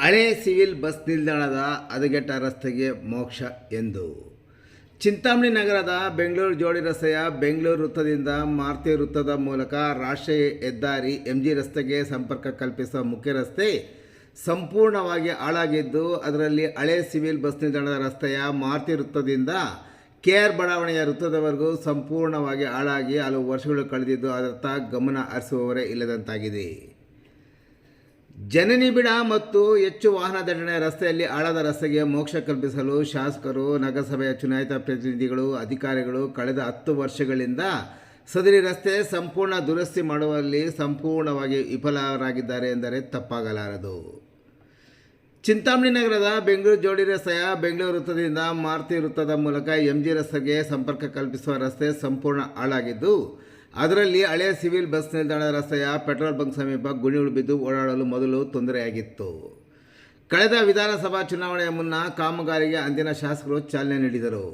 ಹಳೆ civil bus ನಿಲ್ದಾಣದ ಹದಗೆಟ್ಟ ರಸ್ತೆಗೆ ಮೋಕ್ಷ ಎಂದು. ಚಿಂತಾಮಣಿ ನಗರದ ಬೆಂಗಳೂರು ಜೋಡಿ ರಸ್ತೆಯ ಬೆಂಗಳೂರು ವೃತ್ತದಿಂದ ಮಾರುತಿ ವೃತ್ತದ ಮೂಲಕ ರಾಷ್ಟ್ರೀಯ ಹೆದ್ದಾರಿ ಎಂ ಜಿ ರಸ್ತೆಗೆ ಸಂಪರ್ಕ ಕಲ್ಪಿಸುವ ಮುಖ್ಯ ರಸ್ತೆ ಸಂಪೂರ್ಣವಾಗಿ ಹಾಳಾಗಿದ್ದು, ಅದರಲ್ಲಿ ಹಳೆ ಸಿವಿಲ್ ಬಸ್ ನಿಲ್ದಾಣದ ರಸ್ತೆಯ ಮಾರುತಿ ವೃತ್ತದಿಂದ ಕೆ ಆರ್ ಬಡಾವಣೆಯ ವೃತ್ತದವರೆಗೂ ಸಂಪೂರ್ಣವಾಗಿ ಹಾಳಾಗಿ ಹಲವು ವರ್ಷಗಳು ಕಳೆದಿದ್ದು ಅದರತ್ತ ಗಮನ ಹರಿಸುವವರೇ ಇಲ್ಲದಂತಾಗಿದೆ. ಜನನಿಬಿಡ ಮತ್ತು ಹೆಚ್ಚು ವಾಹನ ದಟ್ಟಣೆ ರಸ್ತೆಯಲ್ಲಿ ಆಳದ ರಸ್ತೆಗೆ ಮೋಕ್ಷ ಕಲ್ಪಿಸಲು ಶಾಸಕರು, ನಗರಸಭೆಯ ಚುನಾಯಿತ ಪ್ರತಿನಿಧಿಗಳು, ಅಧಿಕಾರಿಗಳು ಕಳೆದ ಹತ್ತು ವರ್ಷಗಳಿಂದ ಸದರಿ ರಸ್ತೆ ಸಂಪೂರ್ಣ ದುರಸ್ತಿ ಮಾಡುವಲ್ಲಿ ಸಂಪೂರ್ಣವಾಗಿ ವಿಫಲರಾಗಿದ್ದಾರೆ ಎಂದರೆ ತಪ್ಪಾಗಲಾರದು. ಚಿಂತಾಮಣಿ ನಗರದ ಬೆಂಗಳೂರು ಜೋಡಿ ರಸ್ತೆಯ ಬೆಂಗಳೂರು ವೃತ್ತದಿಂದ ಮಾರುತಿ ವೃತ್ತದ ಮೂಲಕ ಎಂ ಜಿ ರಸ್ತೆಗೆ ಸಂಪರ್ಕ ಕಲ್ಪಿಸುವ ರಸ್ತೆ ಸಂಪೂರ್ಣ ಹಾಳಾಗಿದ್ದು ಅದರಲ್ಲಿ ಹಳೆಯ ಸಿವಿಲ್ ಬಸ್ ನಿಲ್ದಾಣ ರಸ್ತೆಯ ಪೆಟ್ರೋಲ್ ಬಂಕ್ ಸಮೀಪ ಗುಣಿಗಳು ಬಿದ್ದು ಓಡಾಡಲು ಮೊದಲು ತೊಂದರೆಯಾಗಿತ್ತು. ಕಳೆದ ವಿಧಾನಸಭಾ ಚುನಾವಣೆಯ ಮುನ್ನ ಕಾಮಗಾರಿಗೆ ಅಂದಿನ ಶಾಸಕರು ಚಾಲನೆ ನೀಡಿದರು.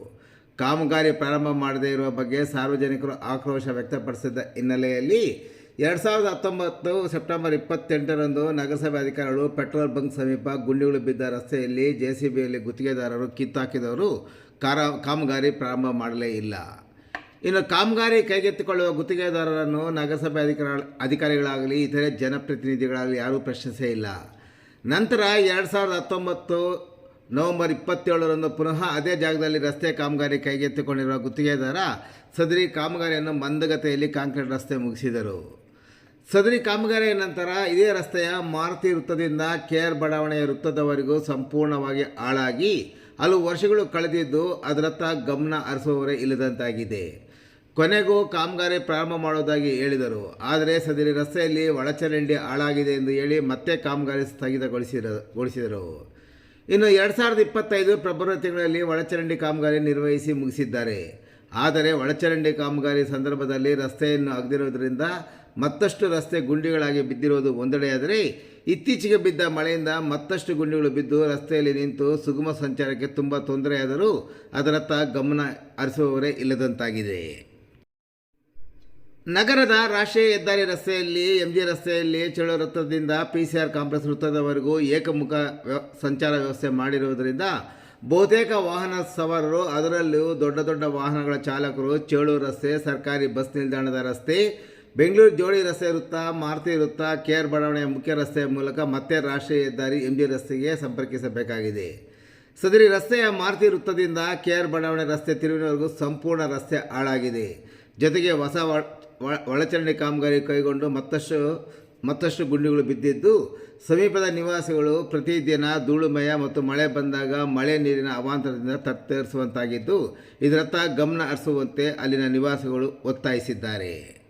ಕಾಮಗಾರಿ ಪ್ರಾರಂಭ ಮಾಡದೇ ಇರುವ ಬಗ್ಗೆ ಸಾರ್ವಜನಿಕರು ಆಕ್ರೋಶ ವ್ಯಕ್ತಪಡಿಸಿದ್ದ ಹಿನ್ನೆಲೆಯಲ್ಲಿ ಎರಡು ಸಾವಿರದ ಹತ್ತೊಂಬತ್ತು ಸೆಪ್ಟೆಂಬರ್ ಇಪ್ಪತ್ತೆಂಟರಂದು ನಗರಸಭೆ ಅಧಿಕಾರಿಗಳು ಪೆಟ್ರೋಲ್ ಬಂಕ್ ಸಮೀಪ ಗುಂಡಿಗಳು ಬಿದ್ದ ರಸ್ತೆಯಲ್ಲಿ ಜೆ ಸಿ ಬಿಯಲ್ಲಿ ಗುತ್ತಿಗೆದಾರರು ಕಿತ್ತಾಕಿದವರು ಕಾರ, ಕಾಮಗಾರಿ ಪ್ರಾರಂಭ ಮಾಡಲೇ ಇಲ್ಲ. ಇನ್ನು ಕಾಮಗಾರಿ ಕೈಗೆತ್ತಿಕೊಳ್ಳುವ ಗುತ್ತಿಗೆದಾರರನ್ನು ನಗರಸಭೆ ಅಧಿಕಾರ ಅಧಿಕಾರಿಗಳಾಗಲಿ, ಇತರೆ ಜನಪ್ರತಿನಿಧಿಗಳಾಗಲಿ ಯಾರೂ ಪ್ರಶ್ನಿಸೇ ಇಲ್ಲ. ನಂತರ ಎರಡು ಸಾವಿರದ ಹತ್ತೊಂಬತ್ತು ನವೆಂಬರ್ ಇಪ್ಪತ್ತೇಳರಂದು ಪುನಃ ಅದೇ ಜಾಗದಲ್ಲಿ ರಸ್ತೆ ಕಾಮಗಾರಿ ಕೈಗೆತ್ತಿಕೊಂಡಿರುವ ಗುತ್ತಿಗೆದಾರ ಸದರಿ ಕಾಮಗಾರಿಯನ್ನು ಮಂದಗತಿಯಲ್ಲಿ ಕಾಂಕ್ರೀಟ್ ರಸ್ತೆ ಮುಗಿಸಿದರು. ಸದರಿ ಕಾಮಗಾರಿಯ ನಂತರ ಇದೇ ರಸ್ತೆಯ ಮಾರುತಿ ವೃತ್ತದಿಂದ ಕೆ ಆರ್ ಬಡಾವಣೆಯ ವೃತ್ತದವರೆಗೂ ಸಂಪೂರ್ಣವಾಗಿ ಹಾಳಾಗಿ ಹಲವು ವರ್ಷಗಳು ಕಳೆದಿದ್ದು ಅದರತ್ತ ಗಮನ ಹರಿಸುವವರೇ ಇಲ್ಲದಂತಾಗಿದೆ. ಕೊನೆಗೂ ಕಾಮಗಾರಿ ಪ್ರಾರಂಭ ಮಾಡುವುದಾಗಿ ಹೇಳಿದರು. ಆದರೆ ಸದರಿ ರಸ್ತೆಯಲ್ಲಿ ಒಳಚರಂಡಿ ಹಾಳಾಗಿದೆ ಎಂದು ಹೇಳಿ ಮತ್ತೆ ಕಾಮಗಾರಿ ಸ್ಥಗಿತಗೊಳಿಸಿರ ಗೊಳಿಸಿದರು ಇನ್ನು ಎರಡು ಸಾವಿರದ ಇಪ್ಪತ್ತೈದು ಫೆಬ್ರವರಿ ತಿಂಗಳಲ್ಲಿ ಒಳಚರಂಡಿ ಕಾಮಗಾರಿ ನಿರ್ವಹಿಸಿ ಮುಗಿಸಿದ್ದಾರೆ. ಆದರೆ ಒಳಚರಂಡಿ ಕಾಮಗಾರಿ ಸಂದರ್ಭದಲ್ಲಿ ರಸ್ತೆಯನ್ನು ಅಗದಿರುವುದರಿಂದ ಮತ್ತಷ್ಟು ರಸ್ತೆ ಗುಂಡಿಗಳಾಗಿ ಬಿದ್ದಿರುವುದು ಒಂದೆಡೆಯಾದರೆ ಇತ್ತೀಚೆಗೆ ಬಿದ್ದ ಮಳೆಯಿಂದ ಮತ್ತಷ್ಟು ಗುಂಡಿಗಳು ಬಿದ್ದು ರಸ್ತೆಯಲ್ಲಿ ನಿಂತು ಸುಗಮ ಸಂಚಾರಕ್ಕೆ ತುಂಬ ತೊಂದರೆಯಾದರೂ ಅದರತ್ತ ಗಮನ ಹರಿಸುವವರೇ ಇಲ್ಲದಂತಾಗಿದೆ. ನಗರದ ರಾಷ್ಟ್ರೀಯ ಹೆದ್ದಾರಿ ರಸ್ತೆಯಲ್ಲಿ ಎಂ ಜಿ ರಸ್ತೆಯಲ್ಲಿ ಚೇಳು ವೃತ್ತದಿಂದ ಪಿ ಸಿ ಆರ್ ಕಾಂಪ್ಲೆಕ್ಸ್ ವೃತ್ತದವರೆಗೂ ಏಕಮುಖ ವ್ಯ, ಸಂಚಾರ ವ್ಯವಸ್ಥೆ ಮಾಡಿರುವುದರಿಂದ ಬಹುತೇಕ ವಾಹನ ಸವಾರರು, ಅದರಲ್ಲೂ ದೊಡ್ಡ ದೊಡ್ಡ ವಾಹನಗಳ ಚಾಲಕರು ಚೇಳು ರಸ್ತೆ ಸರ್ಕಾರಿ ಬಸ್ ನಿಲ್ದಾಣದ ರಸ್ತೆ, ಬೆಂಗಳೂರು ಜೋಡಿ ರಸ್ತೆ ವೃತ್ತ, ಮಾರುತಿ ವೃತ್ತ, ಕೆ ಆರ್ ಬಡಾವಣೆಯ ಮುಖ್ಯ ರಸ್ತೆಯ ಮೂಲಕ ಮತ್ತೆ ರಾಷ್ಟ್ರೀಯ ಹೆದ್ದಾರಿ ಎಂ ಜಿ ರಸ್ತೆಗೆ ಸಂಪರ್ಕಿಸಬೇಕಾಗಿದೆ. ಸದರಿ ರಸ್ತೆಯ ಮಾರುತಿ ವೃತ್ತದಿಂದ ಕೆ ಆರ್ ಬಡಾವಣೆ ರಸ್ತೆ ತಿರುವಿನವರೆಗೂ ಸಂಪೂರ್ಣ ರಸ್ತೆ ಹಾಳಾಗಿದೆ. ಜೊತೆಗೆ ಹೊಸ ಒಳಚರಂಡಿ ಕಾಮಗಾರಿ ಕೈಗೊಂಡು ಮತ್ತಷ್ಟು ಮತ್ತಷ್ಟು ಗುಂಡಿಗಳು ಬಿದ್ದಿದ್ದು, ಸಮೀಪದ ನಿವಾಸಿಗಳು ಪ್ರತಿದಿನ ಧೂಳುಮಯ ಮತ್ತು ಮಳೆ ಬಂದಾಗ ಮಳೆ ನೀರಿನ ಅವಾಂತರದಿಂದ ತತ್ತರಿಸುವಂತಾಗಿದ್ದು, ಇದರತ್ತ ಗಮನ ಹರಿಸುವಂತೆ ಅಲ್ಲಿನ ನಿವಾಸಿಗಳು ಒತ್ತಾಯಿಸಿದ್ದಾರೆ.